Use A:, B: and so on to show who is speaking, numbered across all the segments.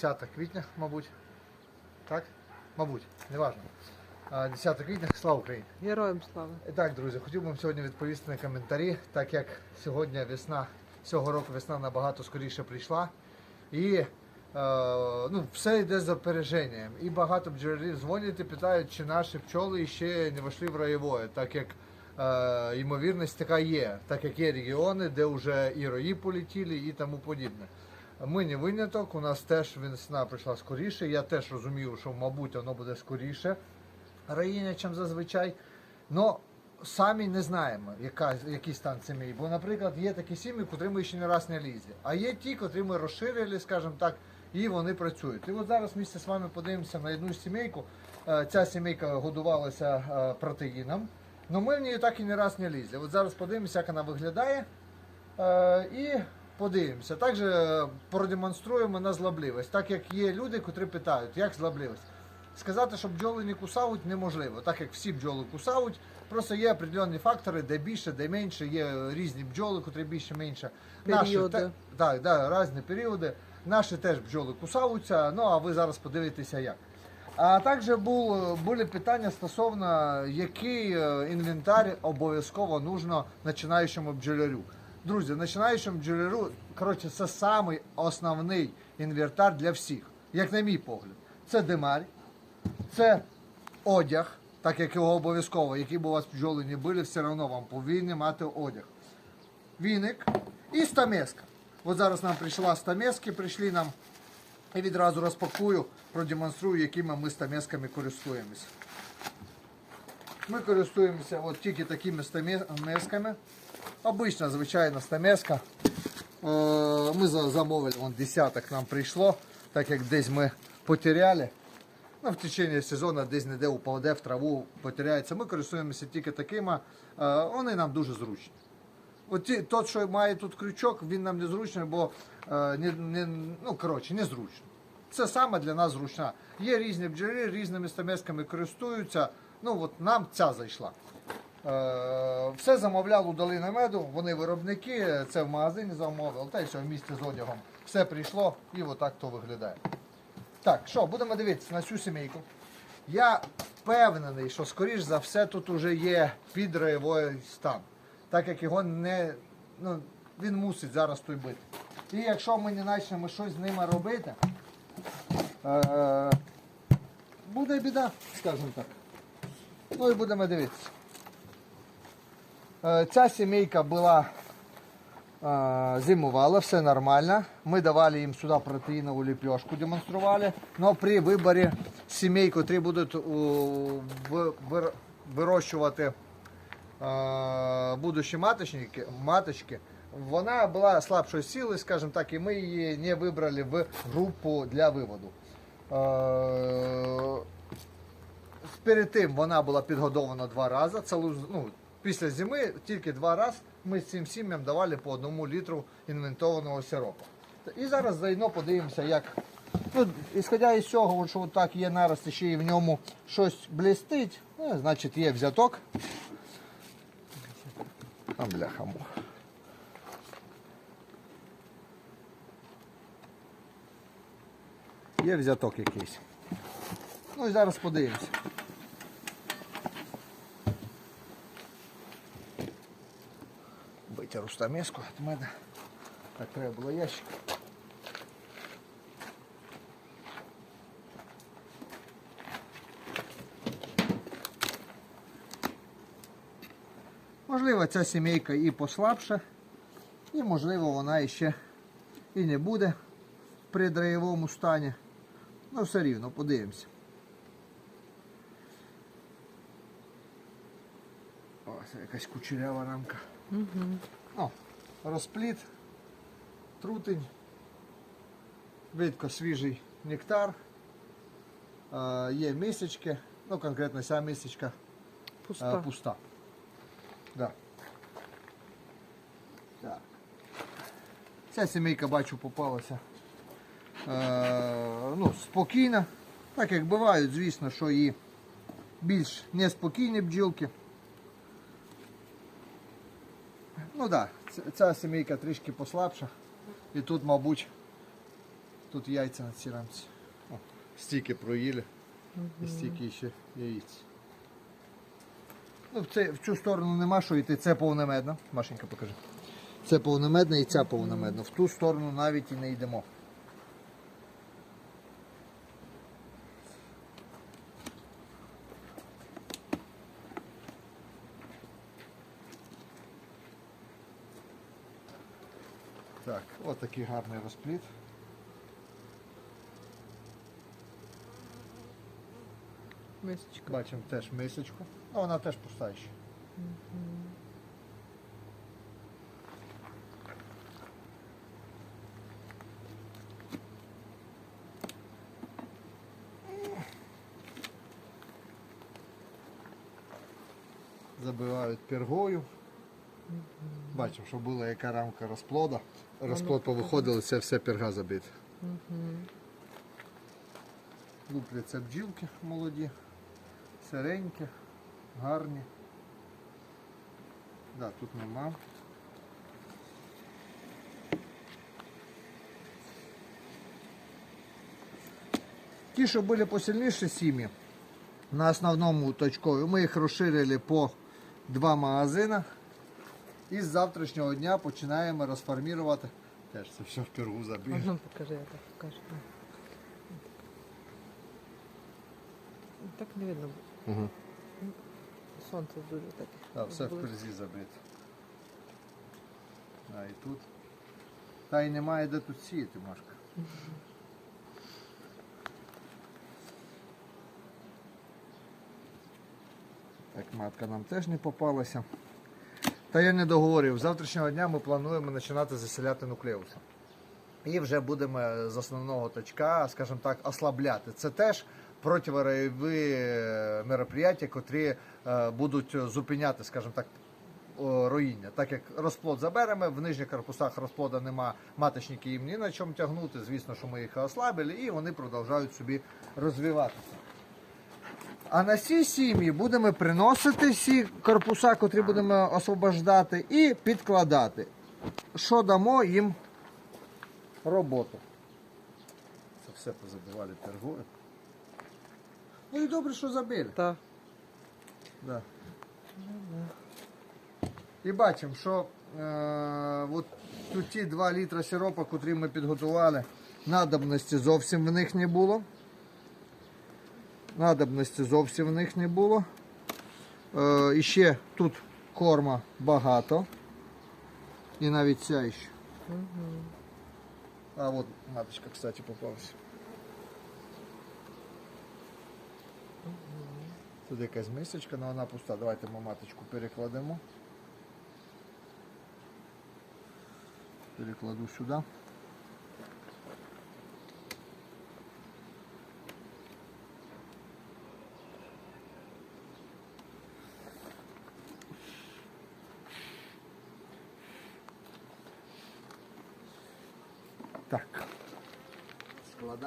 A: Друзі, 10 квітня, мабуть. Так? Мабуть, не важливо. 10 квітня, слава Україні.
B: Героям слава.
A: І так, друзі, хотів би сьогодні відповісти на коментарі, так як сьогодні весна, цього року весна набагато скоріше прийшла. І е, ну, все йде за опереженням. І багато бджолярів дзвонять і питають, чи наші пчоли ще не вийшли в роєвое, так як е, ймовірність така є, так як є регіони, де вже і рої полетіли і тому подібне. Ми не виняток, у нас теж весна прийшла скоріше. Я теж розумію, що, мабуть, воно буде скоріше раїння, ніж зазвичай. Но самі не знаємо, яка, який стан сімей. Бо, наприклад, є такі сім'ї, котрі ми ще не раз не лізли. А є ті, котрі ми розширили, скажімо так, і вони працюють. І от зараз місце з вами подивимося на одну сімейку. Е, Ця сімейка годувалася е, протеїном. але ми в неї так і не раз не лізли. От зараз подивимося, як вона виглядає. Е, І подивимося. Також е, продемонструємо на злобливість. Так як є люди, котрі питають, як злобливість. Сказати, що бджоли не кусають, неможливо, так як всі бджоли кусають. Просто є определенні фактори, де більше, де менше, є різні бджоли, котрі більше менше.
B: Періоди.
A: те- так, да, різні періоди. Наші теж бджоли кусаються, ну а ви зараз подивитеся як. А також бул, були питання стосовно, який е, інвентар обов'язково нужно починаючому бджолярю. Друзі, починаючому бджолярю, коротше, це самий основний інвентар для всіх, як на мій погляд. Це димарь, це одяг, так як його обов'язково, які б у вас бджоли не були, все одно вам повинні мати одяг. Віник і стамеска. От зараз нам прийшла стамески, прийшли нам і відразу розпакую, продемонструю, якими ми стамесками користуємося. Ми користуємося от тільки такими стамесками. Обична, звичайна стамеска. Е, Ми замовили, вон десяток нам прийшло, так як десь ми потеряли. Ну, в течение сезону десь не де упаде в траву, потеряється. Ми користуємося тільки такими. Е, Вони нам дуже зручні. От ті, що має тут крючок, він нам не зручний, бо е, не, не, ну, коротше, незручно. Це саме для нас зручна. Є різні бджоли, різними стамесками користуються. Ну, от нам ця зайшла. Е, все замовляв у Долина Меду, вони виробники, це в магазині замовив, та й все в місті з одягом. Все прийшло і отак то виглядає. Так, що, будемо дивитися на цю сімейку. Я впевнений, що скоріш за все тут уже є підраєвий стан. Так як його не. Ну, він мусить зараз тут бити. І якщо ми не почнемо щось з ними робити, е, буде біда, скажімо так. Ну і будемо дивитися. Е, Ця сімейка була е, зимувала, все нормально. Ми давали їм сюди протеїнову ліпешку, демонстрували. Но при виборі сімей, котрі будуть вирощувати е, будущі маточники, маточки, вона була слабшої сили, скажімо так, і ми її не вибрали в групу для виводу. Перед тим вона була підгодована два рази. Це ну, після зими тільки два рази ми цим сім'ям давали по одному літру інвентованого сиропу. І зараз заодно подивимося, як. Ну, ісходя із цього, що от так є нарост, ще і в ньому щось блистить, ну, значить є взяток. А бляха муха. Є взяток якийсь. Ну і зараз подивимося. Витягу стамеску від мене. Так треба було ящик. Можливо, ця сімейка і послабша, і можливо вона ще і не буде при драєвому стані. Ну все рівно, подивимося. О, це якась кучерява рамка. О, розпліт, трутень, видко свіжий нектар, е, є місячки, ну конкретно ця місячка
B: Пуста.
A: е, пуста. Да. Так. Ця сімейка, бачу, попалася е, ну, спокійна. Так як бувають, звісно, що і більш неспокійні бджілки. Ну так, да, ця сімейка трішки послабша. І тут, мабуть, Тут яйця на цій рамці. О, стільки проїли. І стільки ще яїць. Ну, в, це, в цю сторону нема що йти, це повномедно. Машенька, покажи. Це повномедна і ця повномедна. В ту сторону навіть і не йдемо. Так, от такий гарний розпліт.
B: Мисочка.
A: Бачимо теж мисочку. Ну, вона теж пуста ще. Забивають пергою. Бачимо, що була яка рамка розплода. Розплод повиходили, це все перга забита. Лупляться бджілки молоді, сиренькі, гарні. Да, тут нема. Ті, що були посильніші сім'ї, на основному точкові, ми їх розширили по два магазини. І з завтрашнього дня починаємо розформувати. Теж це все в пергу забіг.
B: А ну покажи, я так покажу. Так не видно.
A: Угу.
B: Сонце дуже таке.
A: А, все в перзі забито. А і тут. Та й немає де тут сіяти, Машка. Так, матка нам теж не попалася. Та я не договорив. З завтрашнього дня ми плануємо починати заселяти нуклеуси. І вже будемо з основного точка, скажімо так, ослабляти. Це теж противоройові е, мероприятия, котрі е, будуть зупиняти, скажімо так, о, роїння. Так як розплод заберемо, в нижніх корпусах розплода нема, маточники їм ні на чому тягнути. Звісно, що ми їх ослабили, і вони продовжують собі розвиватися. А на ці сім'ї будемо приносити всі корпуса, котрі будемо освобождати, і підкладати. Що дамо їм роботу. Це все позабивали пергою. Ну і добре, що забили.
B: Так.
A: Да. І бачимо, що е, от тут ті 2 літра сиропа, котрі ми підготували, надобності зовсім в них не було. Надобності зовсім в них не було. Е, і ще тут корма багато. І навіть ця ще. А от маточка, кстати, попалась. Тут якась мисочка, але вона пуста. Давайте ми маточку перекладемо. Перекладу сюди. Так.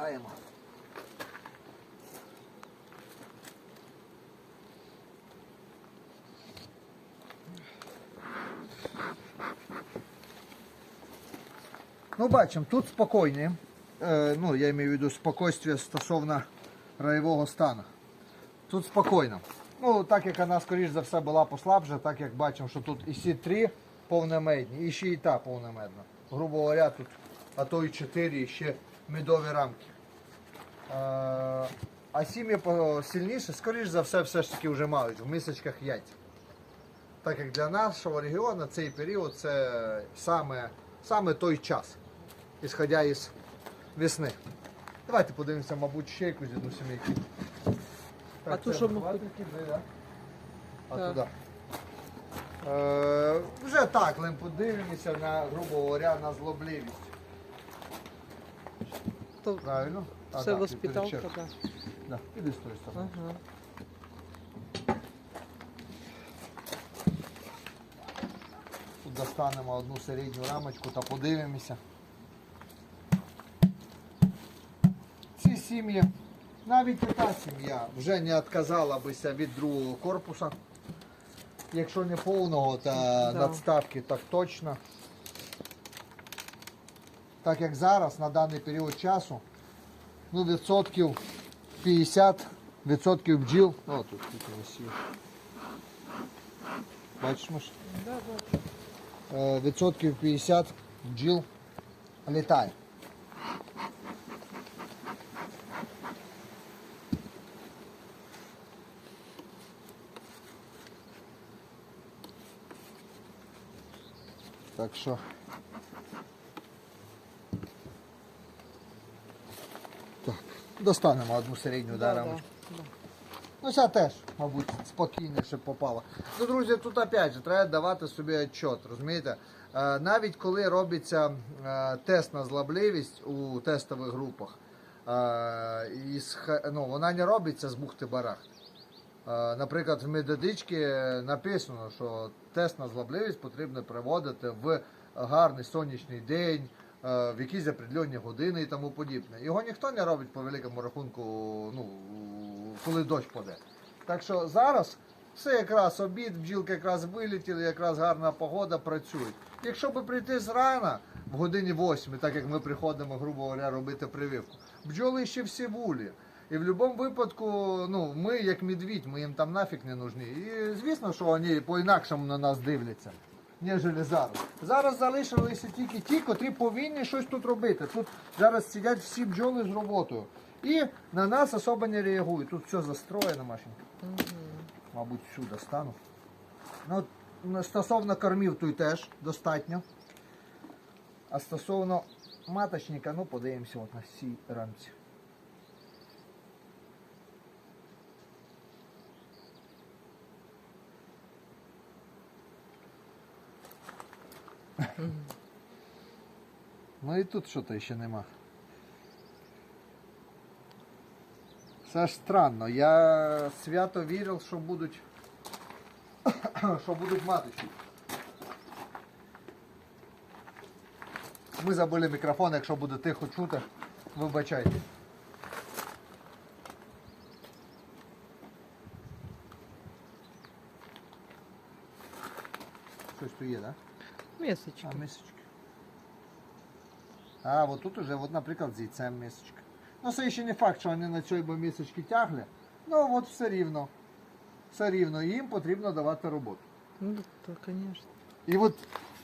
A: Складаємо. Ну, бачимо, тут спокійні. Е, ну, я маю в виду спокійствие стосовно райового стану. Тут спокійно. Ну, так як вона, скоріш за все, була послабша, так як бачимо, що тут і сі 3 повномедні, і ще і та повномедна. Грубо говоря, тут, а то і 4, і ще медові рамки. Е, а сім'ї сильніше, скоріш за все, все ж таки вже мають в мисочках яйця. Так як для нашого регіону цей період це саме, саме той час, ісходя із весни. Давайте подивимося, мабуть, ще якусь одну сімейку.
B: А ту, що ми.
A: А
B: Так.
A: туди. Е, вже так, лим подивимося на, грубо говоря, на злобливість.
B: То
A: Правильно? А,
B: все
A: так,
B: воспиталка, так.
A: Да, іди з тої сторони.
B: Ага.
A: Тут достанемо одну середню рамочку та подивимося. Ці сім'ї, навіть така сім'я вже не відказала бися від другого корпуса. Якщо не повного, то
B: Да.
A: надставки так точно. Так як зараз, на даний період часу, ну, відсотків 50 відсотків бджіл. О, тут тут висів. Бачиш, Маш?
B: Да, бачу.
A: Е, відсотків 50 бджіл літає. Так що. Достанемо одну середню
B: Да,
A: да,
B: да, да.
A: Ну, ця теж, мабуть, спокійніше попала. Ну, друзі, тут опять же треба давати собі отчет, розумієте? Е, Навіть коли робиться е, тест на злобливість у тестових групах, е, ну, вона не робиться з бухти барахти. Е, Наприклад, в методичці написано, що тест на злобливість потрібно проводити в гарний сонячний день, в якісь определенні години і тому подібне. Його ніхто не робить по великому рахунку, ну, коли дощ паде. Так що зараз все якраз обід, бджілки якраз вилетіли, якраз гарна погода, працюють. Якщо би прийти зрана, в годині 8, так як ми приходимо, грубо говоря, робити прививку, бджоли ще всі вулі. І в будь-якому випадку, ну, ми як медвідь, ми їм там нафіг не нужні. І звісно, що вони по-інакшому на нас дивляться, ніж зараз. Зараз залишилися тільки ті, котрі повинні щось тут робити. Тут зараз сидять всі бджоли з роботою. І на нас особо не реагують. Тут все застроєно, Машенька. Мабуть, сюди стану. Ну, стосовно кормів тут теж достатньо. А стосовно маточника, ну подивимося от на цій рамці. Ну і тут що-то ще нема. Це ж странно. Я свято вірив, що будуть що будуть маточки. Ми забули мікрофон, якщо буде тихо чути, вибачайте. Щось тут є, так? Да?
B: Місочки.
A: А, мисочки. А, от тут уже, от, наприклад, з яйцем мисочка. Ну, це ще не факт, що вони на цій би мисочки тягли. Ну, от все рівно. Все рівно. Їм потрібно давати роботу.
B: Ну, то, звісно.
A: І от,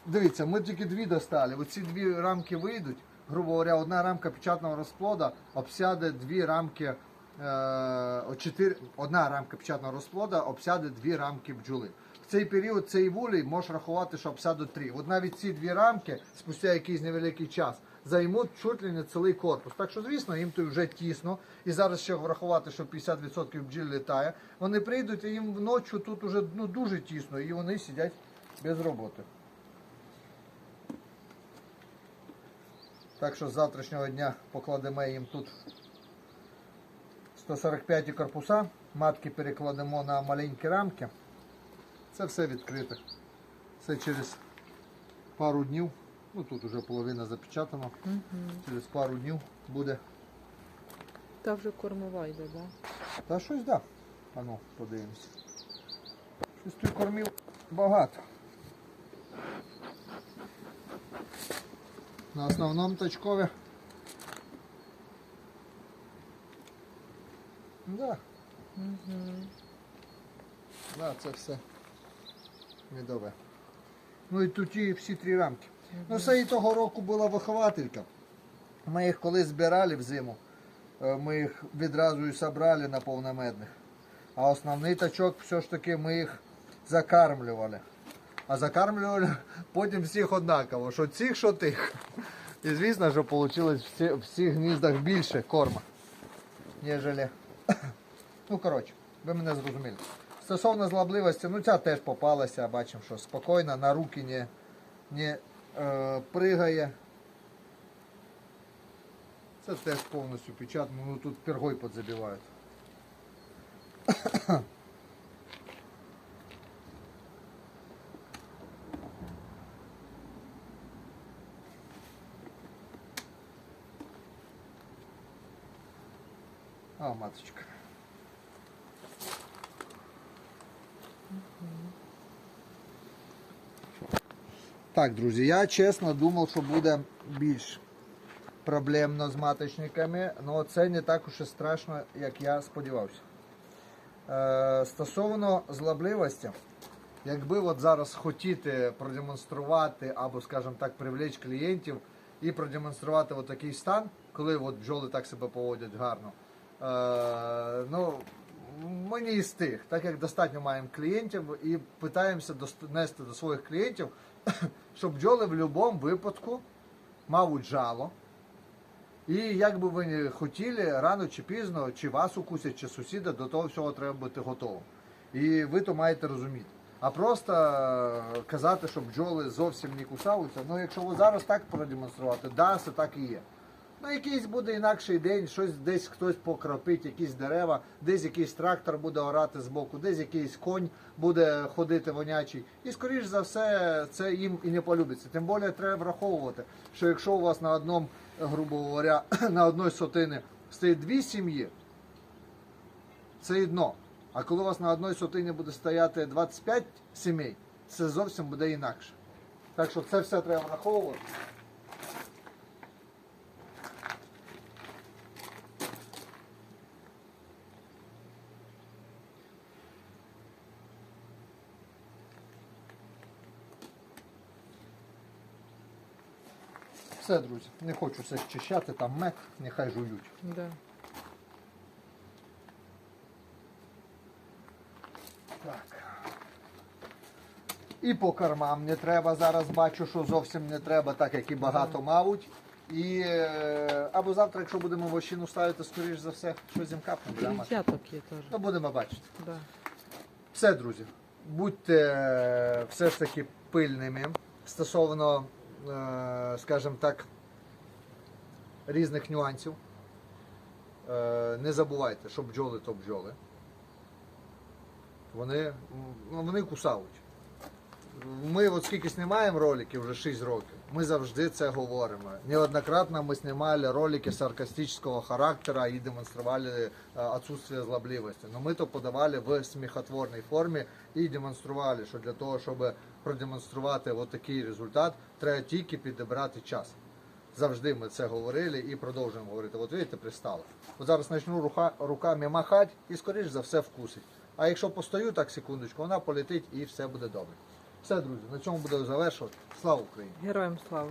A: дивіться, ми тільки дві достали. Оці дві рамки вийдуть. Грубо говоря, одна рамка печатного розплода обсяде дві рамки. Е, чотири, одна рамка печатного розплода обсяде дві рамки бджоли. Цей період цей вулій можеш рахувати, що обсядуть три. От навіть ці дві рамки, спустя якийсь невеликий час, займуть чуть ли не цілий корпус. Так що, звісно, їм тут вже тісно. І зараз ще врахувати, що 50% бджіл літає. Вони прийдуть і їм вночі тут уже ну, дуже тісно, і вони сидять без роботи. Так що з завтрашнього дня покладемо їм тут 145 корпуса, матки перекладемо на маленькі рамки. Це все відкрите. Це через пару днів. Ну тут вже половина запечатана. Через пару днів буде.
B: Та вже кормова йде, да?
A: Та щось да. А ну, подивимося. Щось тут кормів багато. На основному точкові. Да. Да, це все медове. Ну і тут і всі три рамки. Ну, це і того року була вихователька. Ми їх коли збирали взиму, е, ми їх відразу і собрали на повномедних. А основний тачок все ж таки ми їх закармлювали. А закармлювали потім всіх однаково, що цих, що тих. І звісно, що вийшло в всіх гніздах більше корма, ніж. Ну, коротше, ви мене зрозуміли. Стосовно злобливості, ну ця теж попалася, бачимо, що спокійно, на руки не, не е, пригає. Це теж повністю печатно, ну тут пергой подзабивають. А, маточка. Так, друзі, я чесно думав, що буде більше. проблемно з маточниками, але це не так уж і страшно, як я сподівався. Е, стосовно злобливості, якби от зараз хотіти продемонструвати або, скажімо так, привлечь клієнтів і продемонструвати от такий стан, коли от бджоли так себе поводять гарно. Е, ну, ми не із тих, так як достатньо маємо клієнтів і питаємося донести до своїх клієнтів, щоб бджоли в будь-якому випадку мають жало. І як би ви не хотіли, рано чи пізно, чи вас укусять, чи сусіда, до того всього треба бути готовим. І ви то маєте розуміти. А просто е, казати, що бджоли зовсім не кусаються, ну якщо ви зараз так продемонструвати, да, це так і є. Ну, якийсь буде інакший день, щось десь хтось покропить, якісь дерева, десь якийсь трактор буде орати з боку, десь якийсь конь буде ходити вонячий. І скоріш за все це їм і не полюбиться. Тим більше треба враховувати, що якщо у вас на одному, грубо говоря, на одній сотини стоїть дві сім'ї, це одно. А коли у вас на одній сотині буде стояти 25 сімей, це зовсім буде інакше. Так що це все треба враховувати. Все, друзі, не хочу все щищати, там мед, нехай жують.
B: Да.
A: Так. І по кормам не треба. Зараз бачу, що зовсім не треба, так як і багато мабуть. І е, або завтра, якщо будемо вощину ставити, скоріш за все, щось їм капне.
B: І
A: да, Маш?
B: десяток є теж.
A: Ну, будемо бачити.
B: Да.
A: Все, друзі, будьте е, все ж таки пильними стосовно, скажімо так, різних нюансів. Е, Не забувайте, що бджоли то бджоли. Вони, ну, вони кусають. Ми от скільки знімаємо роликів, вже 6 років, ми завжди це говоримо. Неоднократно ми знімали ролики саркастичного характера і демонстрували е, отсутствие злобливості. Но ми то подавали в сміхотворній формі і демонстрували, що для того, щоб продемонструвати отакий результат, треба тільки підібрати час. Завжди ми це говорили і продовжуємо говорити. От видите, пристало. От зараз почну руха, руками махати і, скоріш за все, вкусить. А якщо постою так секундочку, вона полетить і все буде добре. Все, друзі, на цьому буду завершувати. Слава Україні!
B: Героям слава.